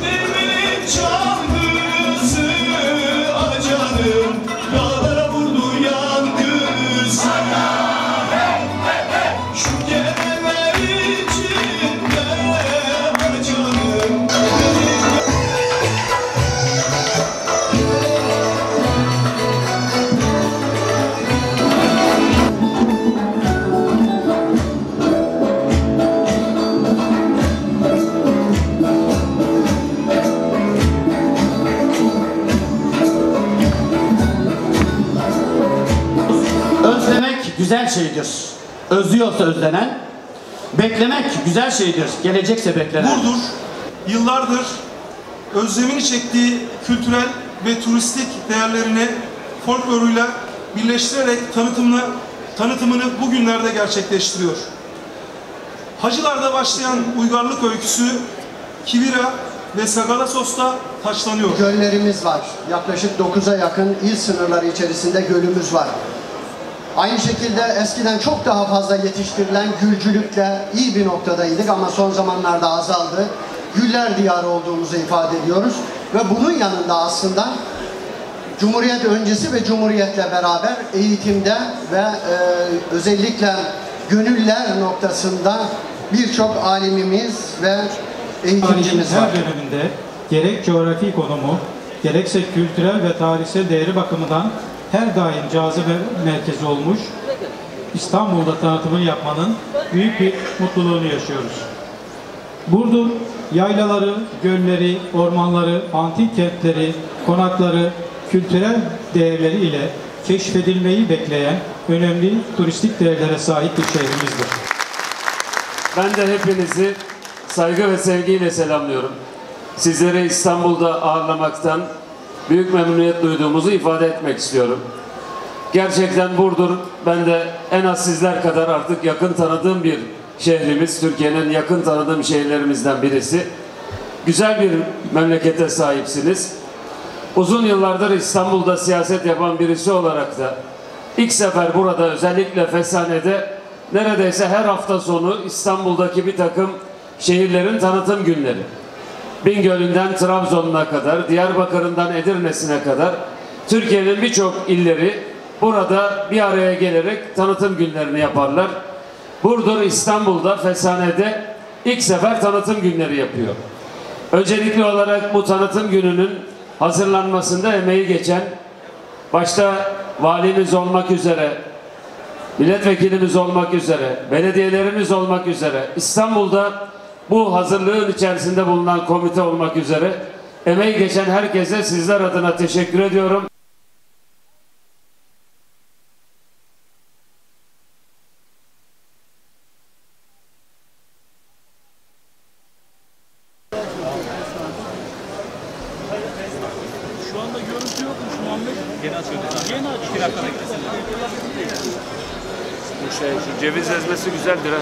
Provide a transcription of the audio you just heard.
Living in joy. Güzel şeydir. Özlüyorsa özlenen. Beklemek güzel şeydir. Gelecekse beklenen. Burdur yıllardır özlemini çektiği kültürel ve turistik değerlerini folkloruyla birleştirerek tanıtımını, tanıtımını bugünlerde gerçekleştiriyor. Hacılar'da başlayan uygarlık öyküsü Kivira ve Sagalasos'ta taçlanıyor. Göllerimiz var. Yaklaşık 9'a yakın il sınırları içerisinde gölümüz var. Aynı şekilde eskiden çok daha fazla yetiştirilen gülcülükle iyi bir noktadaydık ama son zamanlarda azaldı. Güller diyarı olduğumuzu ifade ediyoruz ve bunun yanında aslında Cumhuriyet öncesi ve Cumhuriyet'le beraber eğitimde ve e, özellikle gönüller noktasında birçok alimimiz ve eğitimcimiz var. her döneminde gerek coğrafi konumu, gerekse kültürel ve tarihsel değeri bakımından her daim cazibe merkezi olmuş, İstanbul'da tanıtımını yapmanın büyük bir mutluluğunu yaşıyoruz. Burdur, yaylaları, gölleri, ormanları, antik kentleri, konakları, kültürel değerleri ile keşfedilmeyi bekleyen önemli turistik değerlere sahip bir şehrimizdir. Ben de hepinizi saygı ve sevgiyle selamlıyorum. Sizleri İstanbul'da ağırlamaktan büyük memnuniyet duyduğumuzu ifade etmek istiyorum. Gerçekten Burdur, ben de en az sizler kadar artık yakın tanıdığım bir şehrimiz. Türkiye'nin yakın tanıdığım şehirlerimizden birisi. Güzel bir memlekete sahipsiniz. Uzun yıllardır İstanbul'da siyaset yapan birisi olarak da ilk sefer burada özellikle Fesane'de neredeyse her hafta sonu İstanbul'daki bir takım şehirlerin tanıtım günleri. Bingöl'ünden Trabzon'una kadar, Diyarbakır'ından Edirne'sine kadar Türkiye'nin birçok illeri burada bir araya gelerek tanıtım günlerini yaparlar. Burdur İstanbul'da Fesane'de ilk sefer tanıtım günleri yapıyor. Öncelikli olarak bu tanıtım gününün hazırlanmasında emeği geçen başta valimiz olmak üzere, milletvekilimiz olmak üzere, belediyelerimiz olmak üzere, İstanbul'da bu hazırlığın içerisinde bulunan komite olmak üzere emeği geçen herkese sizler adına teşekkür ediyorum. Şu anda görüntü yokmuş Muhammed. Yeni. Yeni açıldı. İki dakikada gitsin. Bu şey, şu ceviz ezmesi güzeldir ha.